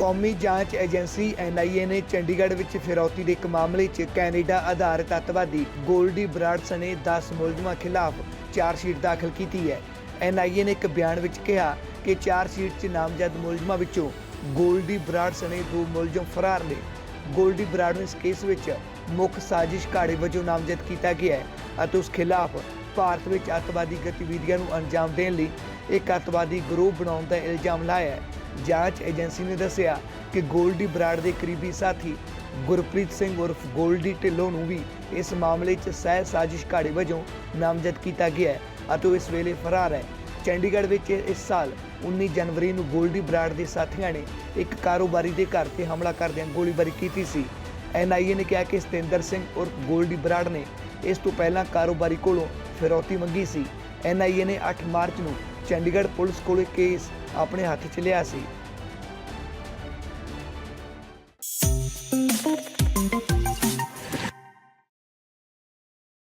ਕੌਮੀ ਜਾਂਚ agency NIA ਨੇ ਚੰਡੀਗੜ੍ਹ ਵਿੱਚ ਫਿਰੌਤੀ ਦੇ ਇੱਕ ਮਾਮਲੇ 'ਚ ਕੈਨੇਡਾ ਆਧਾਰਿਤ ਅੱਤਵਾਦੀ ਗੋਲਡੀ ਬਰਾਡ ਸਣੇ 10 ਮੁਲਜ਼ਮਾਂ ਖਿਲਾਫ ਚਾਰਜਸ਼ੀਟ ਦਾਖਲ ਕੀਤੀ ਹੈ। ਐਨਆਈਏ ਨੇ ਇੱਕ ਬਿਆਨ ਵਿੱਚ ਕਿਹਾ ਕਿ ਚਾਰਜਸ਼ੀਟ 'ਚ ਨਾਮਜ਼ਦ ਮੁਲਜ਼ਮਾਂ ਵਿੱਚੋਂ ਗੋਲਡੀ ਬਰਾਡ ਸਣੇ ਦੋ ਮੁਲਜ਼ਮ ਫਰਾਰ ਨੇ। ਗੋਲਡੀ ਬਰਾਡ ਨੂੰ ਇਸ ਕੇਸ ਵਿੱਚ ਮੁੱਖ ਸਾਜ਼ਿਸ਼ ਘਾੜੇ ਵਜੋਂ ਨਾਮਜ਼ਦ ਕੀਤਾ ਗਿਆ ਹੈ ਅਤੇ ਉਸ ਖਿਲਾਫ ਭਾਰਤ ਵਿੱਚ ਅੱਤਵਾਦੀ ਗਤੀਵਿਧੀਆਂ ਨੂੰ ਅੰਜਾਮ ਦੇਣ ਲਈ ਇੱਕ ਅੱਤਵਾਦੀ ਗਰੋਹ ਬਣਾਉਣ ਦਾ ਇਲਜ਼ਾਮ ਲਾਇਆ ਹੈ। ਜਾਂਚ ਏਜੰਸੀ ਨੇ ਦੱਸਿਆ ਕਿ ਗੋਲਡੀ ਬਰਾਡ ਦੇ ਕਰੀਬੀ ਸਾਥੀ ਗੁਰਪ੍ਰੀਤ ਸਿੰਘ ਉਰਫ ਗੋਲਡੀ ਢਿੱਲੋਂ ਨੂੰ ਵੀ ਇਸ ਮਾਮਲੇ 'ਚ ਸਹਿ ਸਾਜ਼ਿਸ਼ ਘਾੜੇ ਵਜੋਂ ਨਾਮਜ਼ਦ ਕੀਤਾ ਗਿਆ ਹੈ ਅਤੇ ਉਹ ਇਸ ਵੇਲੇ ਫਰਾਰ ਹੈ। ਚੰਡੀਗੜ੍ਹ ਵਿੱਚ ਇਸ ਸਾਲ 19 ਜਨਵਰੀ ਨੂੰ ਗੋਲਡੀ ਬਰਾਡ ਦੇ ਸਾਥੀਆਂ ਨੇ ਇੱਕ ਕਾਰੋਬਾਰੀ ਦੇ ਘਰ ਤੇ ਹਮਲਾ ਕਰਦਿਆਂ ਗੋਲੀਬਾਰੀ ਕੀਤੀ ਸੀ। ਐਨਆਈਏ ਨੇ ਕਿਹਾ ਕਿ ਸਤਿੰਦਰ ਸਿੰਘ ਉਰਫ ਗੋਲਡੀ ਬਰਾਡ ਨੇ ਇਸ ਤੋਂ ਪਹਿਲਾਂ ਕਾਰੋਬਾਰੀ ਕੋਲੋਂ ਫਿਰੌਤੀ ਮੰਗੀ ਸੀ। ਐਨਆਈਏ ਨੇ 8 ਮਾਰਚ ਨੂੰ ਚੰਡੀਗੜ੍ਹ ਪੁਲਿਸ ਕੋਲ ਕੇਸ ਆਪਣੇ ਹੱਥ 'ਚ ਲਿਆ ਸੀ।